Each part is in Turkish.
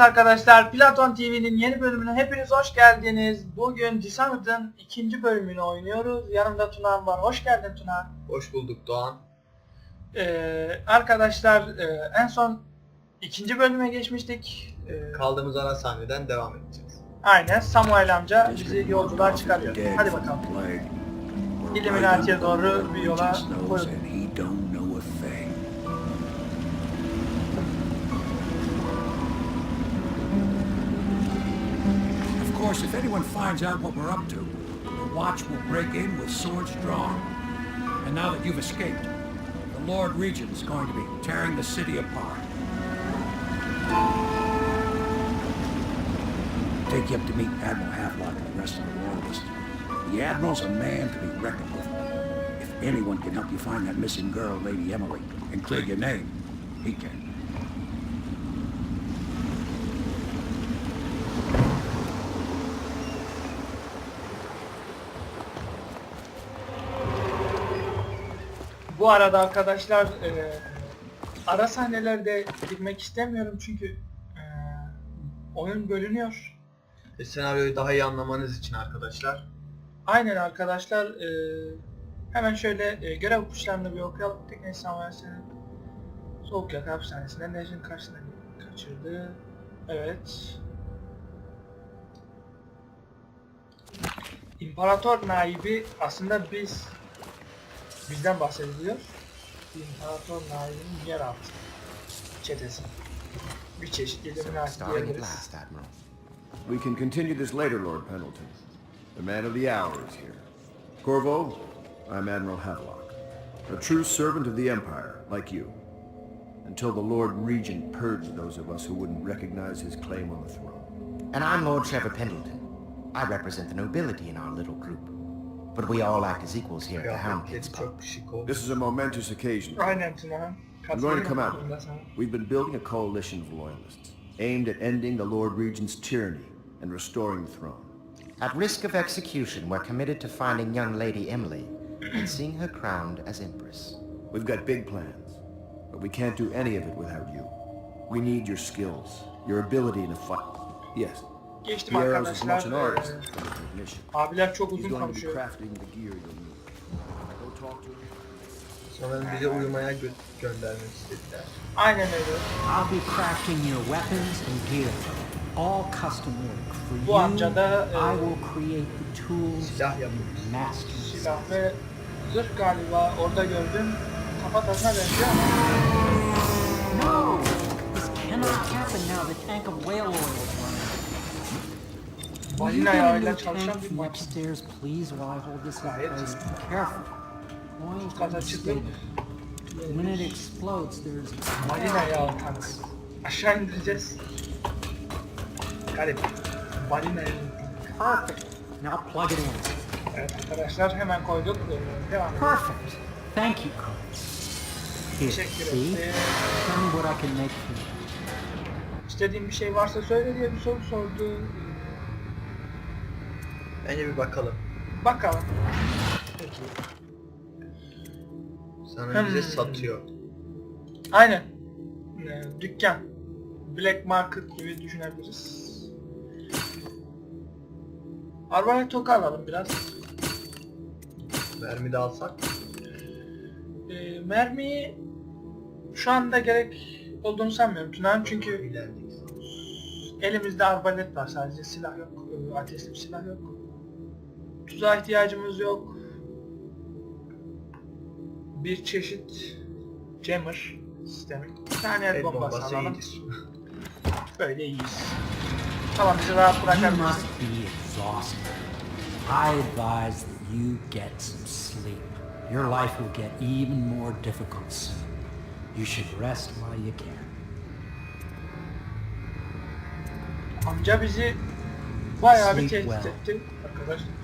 Evet arkadaşlar Platon TV'nin yeni bölümüne hepiniz hoş geldiniz. Bugün Dishonored'ın ikinci bölümünü oynuyoruz. Yanımda Tuna var. Hoş geldin Tuna. Hoş bulduk Doğan. Ee, arkadaşlar e, en son ikinci bölüme geçmiştik. Ee, Kaldığımız ana sahneden devam edeceğiz. aynen Samuel amca bizi yolculuğa çıkarıyor. Hadi bakalım. İlluminati'ye doğru bir yola koyun. Course, if anyone finds out what we're up to, the Watch will break in with swords drawn. And now that you've escaped, the Lord Regent is going to be tearing the city apart. Take you up to meet Admiral Havelock and the rest of the Royalists. The Admiral's a man to be reckoned with. If anyone can help you find that missing girl, Lady Emily, and clear your name, he can. Bu arada arkadaşlar e, ara sahnelerde girmek istemiyorum çünkü e, oyun bölünüyor. E, senaryoyu daha iyi anlamanız için arkadaşlar. Aynen arkadaşlar. eee, hemen şöyle e, görev kuşlarını bir okuyalım. Tekne Samuelsen'in Soğuk Yaka Hapishanesi'nde Nejin karşısına kaçırdı. Evet. İmparator naibi aslında biz bizden bahsediliyor. İmparator naibinin yeraltı çetesi. Bir çeşit Illuminati diyebiliriz. We can continue this later, Lord Pendleton. The man of the hour is here. Corvo, I'm Admiral Havelock, a true servant of the Empire, like you. Until the Lord Regent purged those of us who wouldn't recognize his claim on the throne. And I'm Lord Trevor Pendleton. I represent the nobility in our little group. But we all act as equals here at the Hound Pits pub. çok şık oldu. This is a momentous occasion. Aynen Tuna. I'm going to come out. We've been building a coalition of loyalists, aimed at ending the Lord Regent's tyranny and restoring the throne. At risk of execution, we're committed to finding young Lady Emily and seeing her crowned as Empress. We've got big plans, but we can't do any of it without you. We need your skills, your ability in a fight. Yes, Geçtim arkadaşlar. abiler çok He's uzun going to be konuşuyor. crafting the gear you'll need. Go talk to him. Sonra bize uyumaya gö göndermek istediler. Aynen öyle. I'll be crafting your weapons and gear, all custom work. For Bu you, amca da, e, I will create the tools Silah yapıyoruz. Silah ve zırh galiba orada gördüm. Kafa tasına benziyor ama. No! This cannot happen now the tank of whale oil Will you get a new çalışan tank from upstairs, please, while I hold this in place? Be careful. Oil unstable. When it explodes, there's Balina yağı tanks. Aşağı indireceğiz. Garip. Balina yağı. perfect. Now plug it in. Evet arkadaşlar hemen koyduk. Devam edelim. Perfect. Thank you. Here, Teşekkür see? Tell me what I can make for you. İstediğin bir şey varsa söyle diye bir soru sordu. Bence bir bakalım. Bakalım. Peki. Sana bize Hmm. satıyor. Aynen. Ee, dükkan. Black market gibi düşünebiliriz. Arbalet toka alalım biraz. Mermi de alsak. Ee, mermiyi şu anda gerek olduğunu sanmıyorum Tunan çünkü ilerledik. elimizde arbalet var sadece silah yok. Ee, Ateşli bir silah yok. Tuzağa ihtiyacımız yok. Bir çeşit jammer sistemi. Bir tane el bombası, alalım. Böyle iyiyiz. Tamam bizi rahat bırakabiliriz. I advise that you get some sleep. Your life will get even more difficult soon. You should rest while you can. Amca bizi bayağı bir tehdit etti arkadaşlar.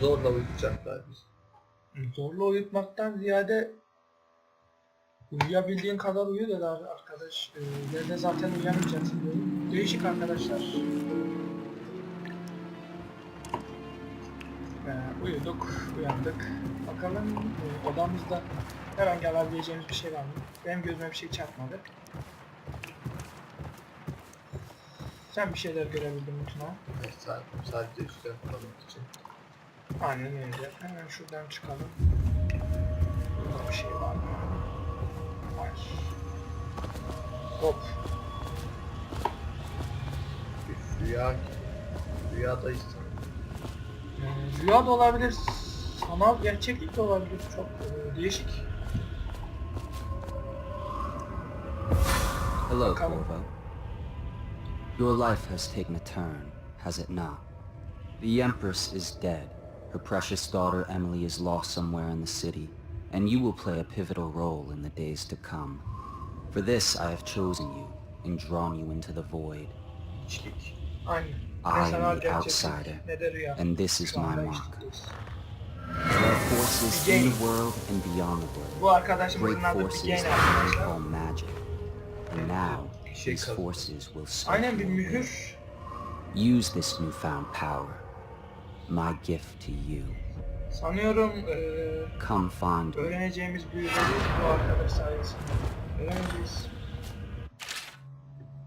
Zorla uyutacaklar bizi. Zorla uyutmaktan ziyade uyuyabildiğin kadar uyu dedi ar- arkadaş. Ee, zaten uyuyamayacaksın dedi. Değişik arkadaşlar. Ee, uyuduk, uyandık. Bakalım e, odamızda herhangi alabileceğimiz bir şey var mı? Benim gözüme bir şey çarpmadı. Sen bir şeyler görebildin Tuna? Evet, sadece, üstten tutmak için. Aynen öyle. Hemen şuradan çıkalım. Burada bir şey var mı? Var. Hop. Bir rüya rüyadayız. Ee, Rüya da olabilir. Sanal gerçeklik de olabilir. Çok e, değişik. Hello, Come. Corvo. Your life has taken a turn, has it not? The Empress is dead. Her precious daughter Emily is lost somewhere in the city, and you will play a pivotal role in the days to come. For this I have chosen you and drawn you into the void. Aynen. I am the outsider, ne de rüya. and this is my mark. There are forces in the world and beyond the world. Great forces that we call magic. And now, these forces will serve Aynen bir your will. mühür. Use this newfound power. My gift to you. Sanıyorum eee Come find me. öğreneceğimiz büyüleri bu arkadaş sayesinde öğreneceğiz.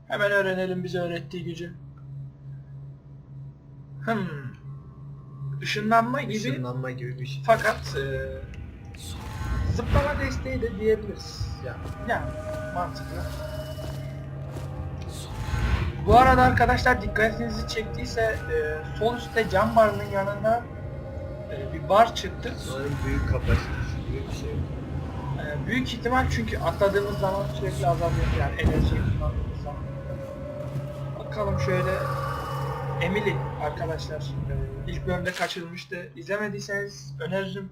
Hemen öğrenelim bize öğrettiği gücü. Hmm. Işınlanma gibi Işınlanma gibi bir şey. fakat eee zıplama desteği de diyebiliriz. Ya. Yani mantıklı. Bu arada arkadaşlar dikkatinizi çektiyse e, sol üstte cam barının yanında e, bir bar çıktı. Sanırım büyük kapasitesi gibi bir şey. E, büyük ihtimal çünkü atladığımız zaman sürekli azalıyor yani enerjiyi kullandığımız zaman. Bakalım şöyle Emily arkadaşlar e, ilk bölümde kaçırılmıştı. İzlemediyseniz öneririm.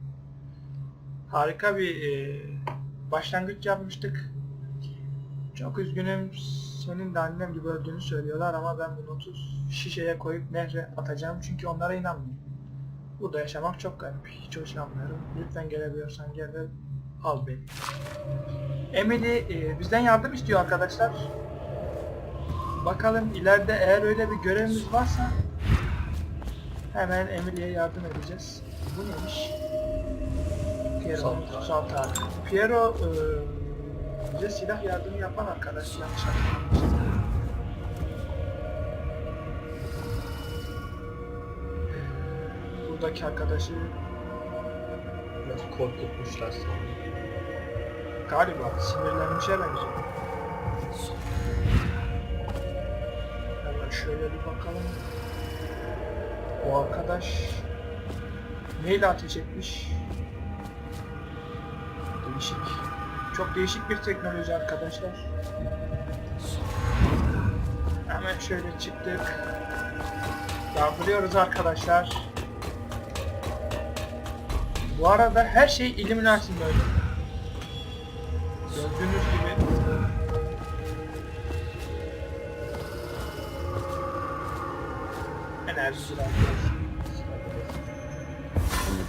Harika bir e, başlangıç yapmıştık. Çok üzgünüm senin de annem gibi öldüğünü söylüyorlar ama ben bu notu şişeye koyup nehre atacağım çünkü onlara inanmıyorum. Burada yaşamak çok garip. Hiç hoşlanmıyorum. Lütfen gelebiliyorsan gel ve al beni. Emily e, bizden yardım istiyor arkadaşlar. Bakalım ileride eğer öyle bir görevimiz varsa hemen Emily'ye yardım edeceğiz. Bu neymiş? Kutsal tarihi. Piero e, bize silah yardımı yapan arkadaş yanlış hatırlamıyorsam. Buradaki arkadaşı Biraz korkutmuşlar sanırım. galiba sinirlenmişe benziyor. Hemen şöyle bir bakalım. O arkadaş neyle ateş etmiş? Değişik. Çok değişik bir teknoloji arkadaşlar. Hemen şöyle çıktık. Yardırıyoruz arkadaşlar. Bu arada her şey Illuminati'nin öyle. Gördüğünüz gibi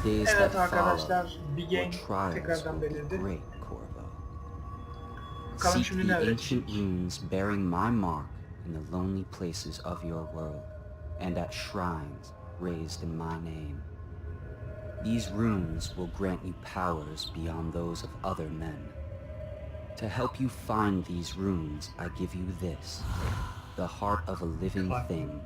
days Evet arkadaşlar, bir your gang tekrardan belirdi. Great, Corvo. Bakalım Seek the ancient runes bearing my mark in the lonely places of your world, and at shrines raised in my name. These runes will grant you powers beyond those of other men. To help you find these runes, I give you this, the heart of a living thing,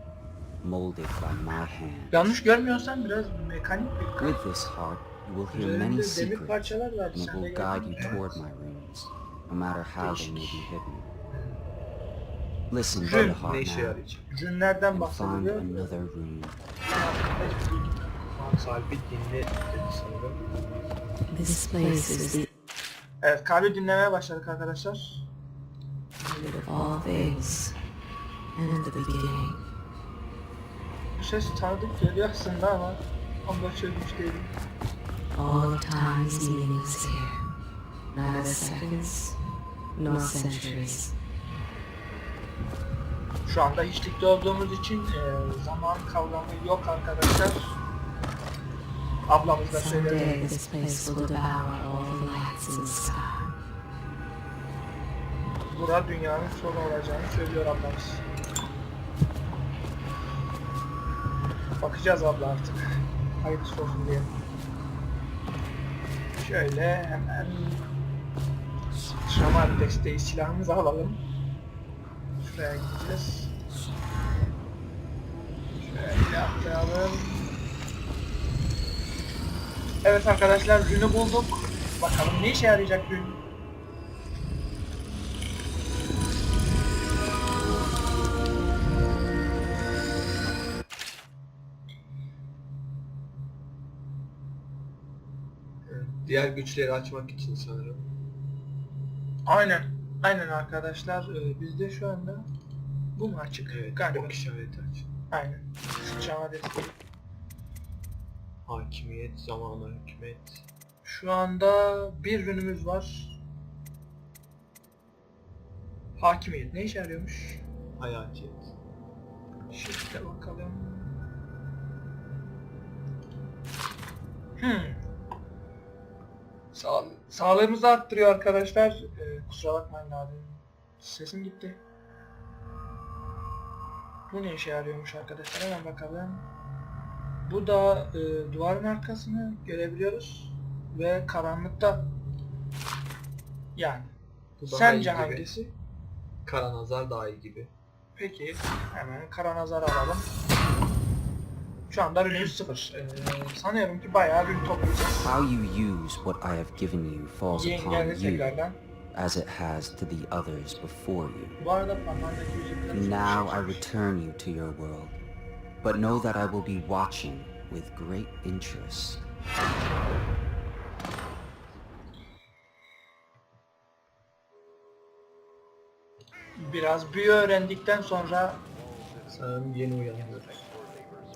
molded by my hand. Yanlış görmüyorsam biraz mekanik bir With this heart, you will hear many secrets, and it will guide you toward my runes, no matter how they may be hidden. Listen to Rune, the heart Ne işe now, yarayacak? Rünlerden and find bahsediliyor. another rune. Kalbi dinle dedi sanırım. This place is the Evet, kalbi dinlemeye başladık arkadaşlar. end of all things and the beginning. Bu ses tanıdık geliyor aslında ama onu da çözmüş değilim. All of time's meaning is here. Neither seconds nor centuries. Şu anda hiçlikte olduğumuz için e, zaman kavramı yok arkadaşlar. Ablamız da söyledi. this place will devour all the lights in the sky. Bura dünyanın sonu olacağını söylüyor ablamız. Bakacağız abla artık. Hayırlısı olsun diye. Şöyle hemen şaman desteği silahımızı alalım. Şuraya gideceğiz. Şöyle atlayalım. Evet arkadaşlar rünü bulduk. Bakalım ne işe yarayacak rün. Diğer güçleri açmak için sanırım. Aynen. Aynen arkadaşlar. Ee, bizde şu anda bu mu açık? Evet, Galiba. ok işareti aç. Aynen. Desteği. Hakimiyet, zamana hükmet. Şu anda bir ürünümüz var. Hakimiyet ne işe yarıyormuş? Hayatiyet. Shift'e bakalım. Hmm. Sağ, sağlığımızı arttırıyor arkadaşlar. Ee, kusura bakmayın abi. Sesim gitti. Bu ne işe yarıyormuş arkadaşlar hemen bakalım. Bu da e, duvarın arkasını görebiliyoruz ve karanlıkta yani Bu daha sence iyi gibi. hangisi? Kara nazar daha iyi gibi. Peki hemen kara nazar alalım. Şu anda ürünümüz sıfır. Ee, sanıyorum ki bayağı ürün toplayacağız. How you use what I have given you falls upon geldi you, tekrardan. as it has to the others before you. Bu arada parmağındaki yüzükler... Now I return you to your world, but know that I will be watching with great interest. Biraz büyü öğrendikten sonra Sanırım yeni uyanıyoruz.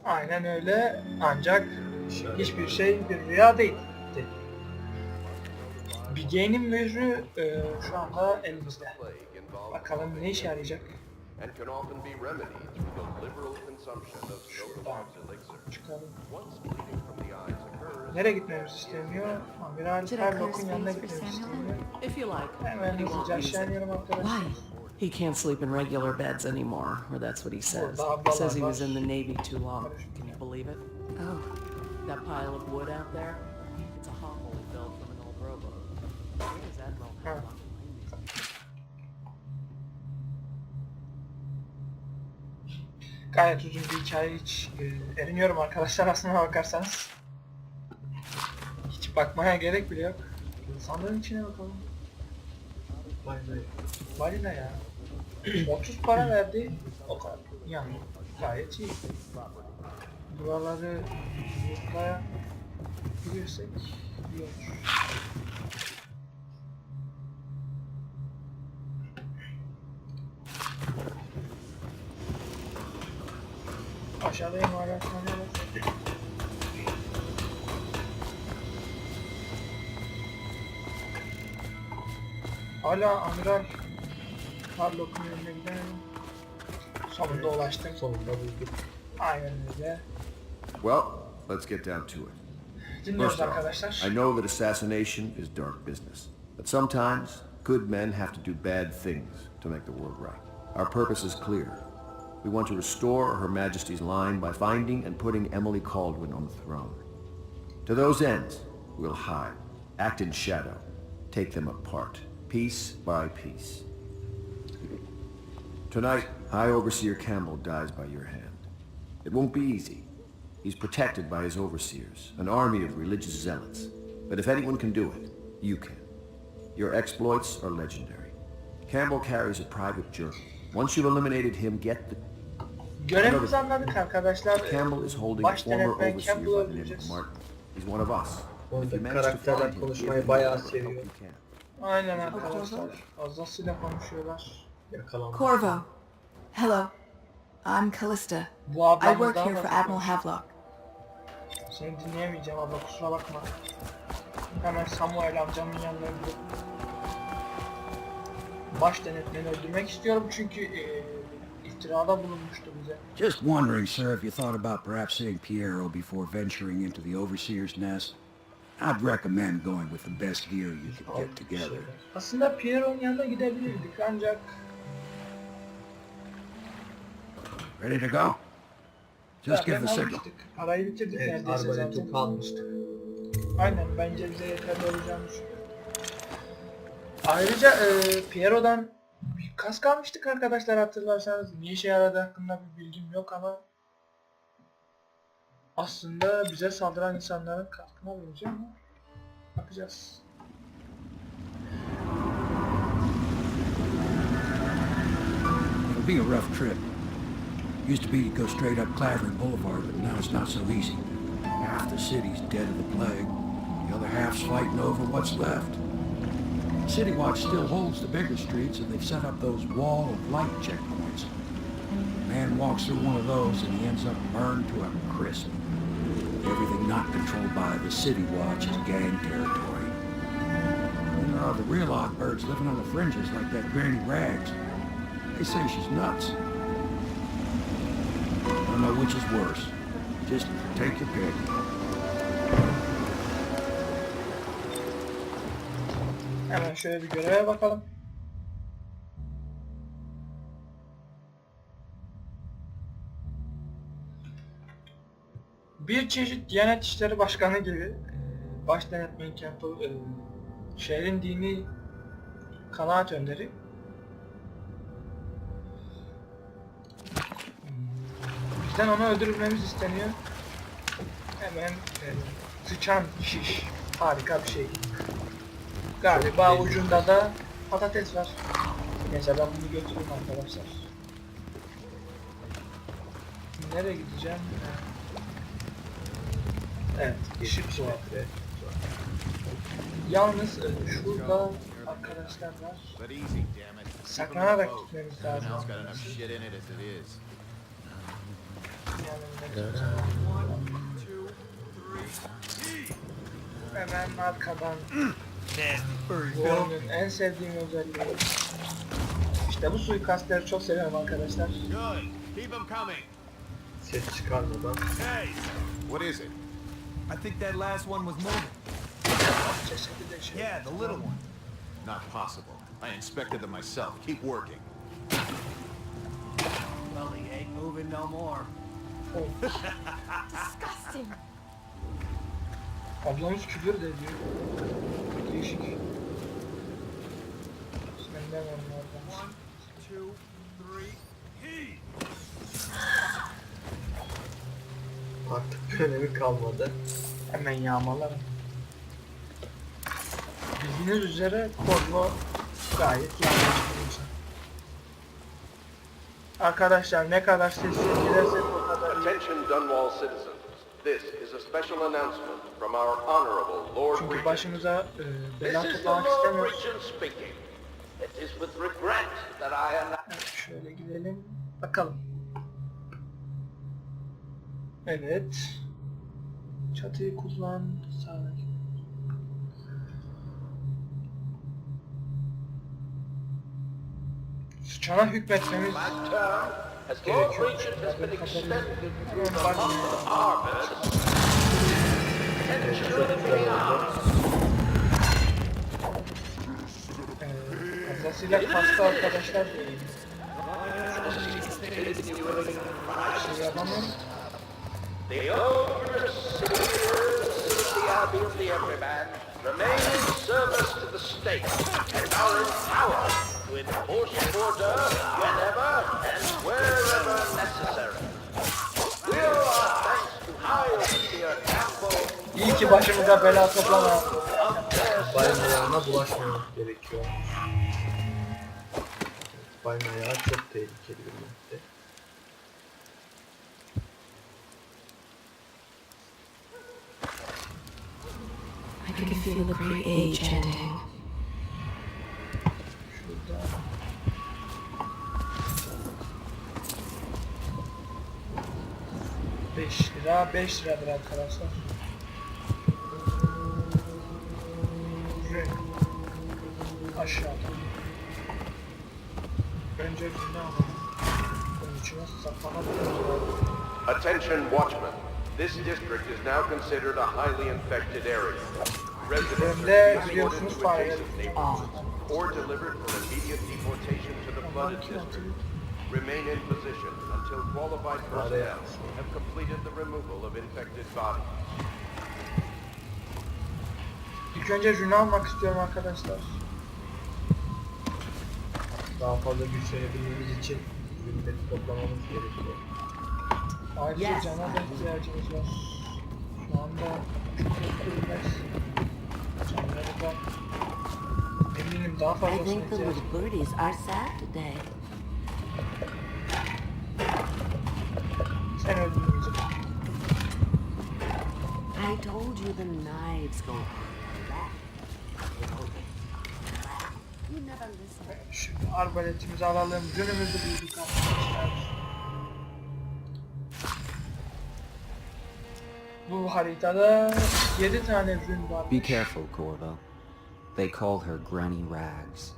Aynen öyle ancak hiçbir şey bir rüya değil. Bigane'in mührü e, şu anda elimizde. Bakalım ne işe yarayacak. Şuradan çıkalım. Nereye gitmemiz isteniyor? Amiral clear yanına gitmemiz isteniyor. If you like. Hemen hızlıca aşağı inelim arkadaşlar. He can't sleep in regular beds anymore, or that's what he says. He says he was in the Navy too long. Can you believe it? Oh, That pile of wood out there? It's a hovel he built from an old rowboat. Where does Admiral these? Gayet uzun bir hikaye hiç e, eriniyorum arkadaşlar aslına bakarsanız. Hiç bakmaya gerek bile yok. Sandığın içine bakalım. Be. Balina ya. 30 para verdi. O kadar. Yani gayet iyi. Buraları yurtlaya bilirsek iyi olur. Aşağıda imalathanede var. Hala Amiral Harlock'un önüne gidelim. Sonunda ulaştım. Sonunda bulduk. Aynen öyle. Well, let's get down to it. Dinliyoruz First off, arkadaşlar. I know that assassination is dark business. But sometimes, good men have to do bad things to make the world right. Our purpose is clear. We want to restore Her Majesty's line by finding and putting Emily Caldwin on the throne. To those ends, we'll hide, act in shadow, take them apart, piece by piece. Tonight, High Overseer Campbell dies by your hand. It won't be easy. He's protected by his overseers, an army of religious zealots. But if anyone can do it, you can. Your exploits are legendary. Campbell carries a private journal. Once you've eliminated him, get the... Görevimizi anladık arkadaşlar. Campbell is holding a Baş former denetmen overseer Campbell'ı by the name of öldüreceğiz. Martin. He's one of us. Bu If you arada manage to karakterler find him, konuşmayı give him bayağı the help seviyor. you can. Aynen arkadaşlar. Fazlasıyla konuşuyorlar. Yakalandık. Corvo. Hello. I'm Callista. Bu I ablamız work daha here for Admiral. Havelock. Seni dinleyemeyeceğim abla kusura bakma. Hemen Samuel amcamın yanına gidiyorum. Baş denetmeni öldürmek istiyorum çünkü e, iftirada bulunmuştu bize. Just wondering, sir, if you thought about perhaps seeing Piero before venturing into the Overseer's nest. I'd recommend going with the best gear you could get together. Aslında Piero'nun yanına gidebilirdik ancak Ready to go? Just give the signal. Parayı bitirdik Evet, neredeyse arbaleti zaten. kalmıştık. Aynen bence bize yeterli olacağını düşünüyorum. Ayrıca e, Piero'dan bir kask almıştık arkadaşlar hatırlarsanız. Ne işe yaradı hakkında bir bilgim yok ama aslında bize saldıran insanların katkına benziyor ama bakacağız. It'll be a rough trip. Used to be to go straight up Clavering Boulevard, but now it's not so easy. Half the city's dead of the plague. The other half's fighting over what's left. City Watch still holds the bigger streets, and they've set up those wall of light checkpoints. A man walks through one of those, and he ends up burned to a crisp. Everything not controlled by the City Watch is gang territory. And there are the real odd birds living on the fringes like that Granny Rags. They say she's nuts. Don't know which is worse. Just take your pick. Hemen şöyle bir göreve bakalım. Bir çeşit Diyanet İşleri Başkanı gibi e, baş denetmen Campbell e, şehrin dini kanaat önderi. Bizden onu öldürmemiz isteniyor. Hemen e, sıçan şiş. Harika bir şey. Galiba ucunda da patates var. Neyse ben bunu götüreyim arkadaşlar. Nereye gideceğim? Evet, ışık su. Yalnız e, şurada arkadaşlar var. Saklanarak gitmemiz lazım. Canal's got enough shit in it as it is. Hemen arkadan. Bu oyunun en sevdiğim özelliği. İşte bu suikastleri çok seviyorum arkadaşlar. Ses çıkarmadan. What is it? I think that last one was şey. Yeah, the little one. Not possible. I inspected them myself. Keep working. Well, he ain't moving no more. Disgusting. Ablamız küfür de ediyor. Değişik. Senden onlardan. One, two, three, he! Artık bir önemi kalmadı. Hemen yağmalarım. Bildiğiniz üzere Corvo gayet yanlış bir insan. Arkadaşlar ne kadar sessiz iyi. Attention Dunwall citizens. This is a special announcement from our honorable Lord Çünkü başımıza e, bela toplamak istemiyoruz. It is with regret that I announce... Evet, şöyle gidelim. Bakalım. Evet. Çatıyı kullan. Sağdaki. Sıçana hükmetmemiz as Lord. Regent has been extended to the harvest. Attention beyond. Ee, fazlasıyla kaslı arkadaşlar değil. The overseers of the Abbey of the Everyman remain in service to the state and are empowered to enforce order başımıza bela toplama. Baymalarına bulaşmamak gerekiyor. Baymayağı çok tehlikeli bir madde. I can feel the great age ending. Lira, beş liradır arkadaşlar. Aşağıda. Önce ne alalım? Bunun içine saklanabiliriz. Attention watchmen. This district is now considered a highly infected area. Residents are being ordered to adjacent neighborhoods or delivered for immediate deportation to the flooded district. Remain in position until qualified personnel have completed the removal of infected bodies. İlk önce rune almak istiyorum arkadaşlar. Daha fazla güçlenebilmemiz için ürünleri toplamamız gerekiyor. Acil Yes, cana da ihtiyacımız var. Şu anda çok durumdayız. Canları da eminim daha I fazlasına think the ihtiyacımız today. Sen öldürmeyecek. I told you the knives go Şu arbaletimizi alalım. Günümüzü bulduk arkadaşlar. Bu haritada 7 tane var. Be careful, Corvo. They call her Granny Rags.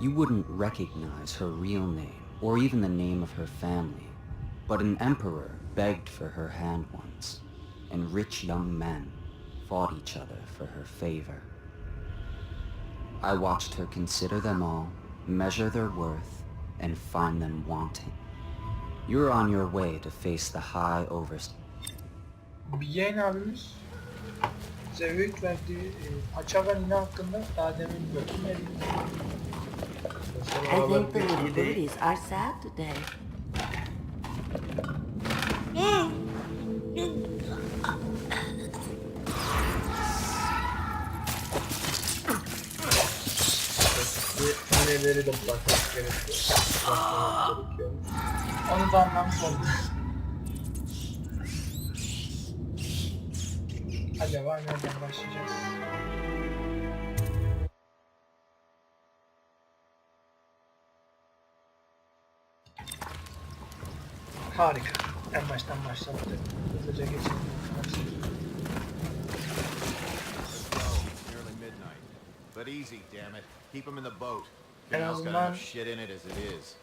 You wouldn't recognize her real name, or even the name of her family. But an emperor begged for her hand once, and rich young men fought each other for her favor. I watched her consider them all, measure their worth, and find them wanting. You're on your way to face the High Overst... Bir yayın abimiz bize öğüt verdiği e, Paçava Nina hakkında daha demin bölümlerini I think the little birdies are sad today. Hmm. Neleri de bakmak gerekiyor. Bakmak gerekiyor. onu da anlamış olduk. Acaba nereden başlayacağız? Harika. En baştan başladık. Hızlıca geçelim. Nearly midnight. But easy, damn it. Keep them in the boat. En azından- enough shit in it as it is.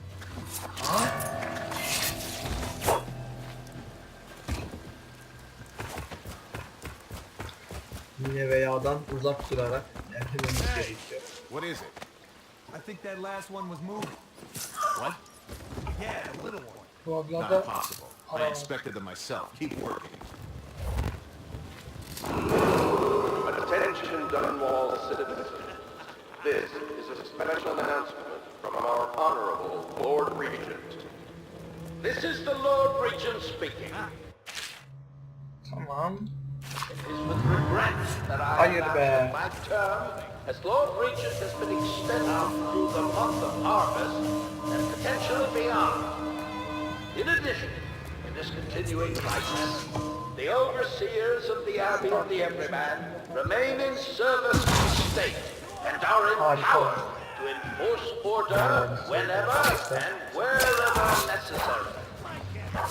Mine ve yağdan uzak durarak ilerlememiz gerekiyor. What is it? I think that last one was moving. What? Yeah, the little one. Bu Not possible. I inspected them myself. Keep working. Attention Dunwall citizens. This special announcement from our Honorable Lord Regent. This is the Lord Regent speaking. Ah. tamam. It is with regret that I Hayır announce be. that my term as Lord Regent has been extended through the month of harvest and potentially beyond. In addition, in this continuing crisis, the overseers of the Abbey of the Everyman remain in service to the state and are empowered to enforce order whenever and wherever necessary.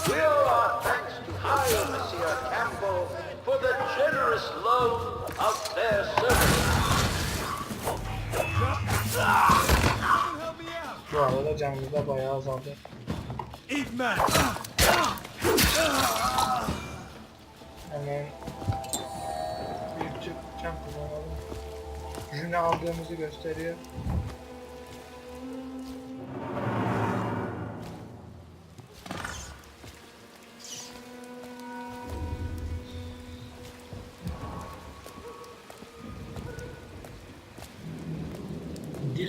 We owe our thanks to High Overseer Campbell for the generous loan of their services. Bu arada canımız da bayağı azaldı. Man! Hemen büyükçe cam kullanalım. Ürünü aldığımızı gösteriyor.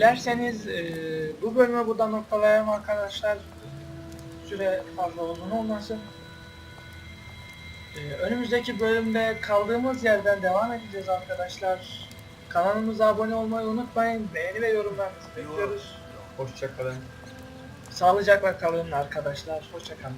Dilerseniz eee, bu bölümü burada noktalayalım arkadaşlar. Süre fazla uzun olmasın. Ee, önümüzdeki bölümde kaldığımız yerden devam edeceğiz arkadaşlar. Kanalımıza abone olmayı unutmayın. Beğeni ve yorumlarınızı bekliyoruz. Hoşçakalın. Sağlıcakla kalın arkadaşlar. Hoşçakalın.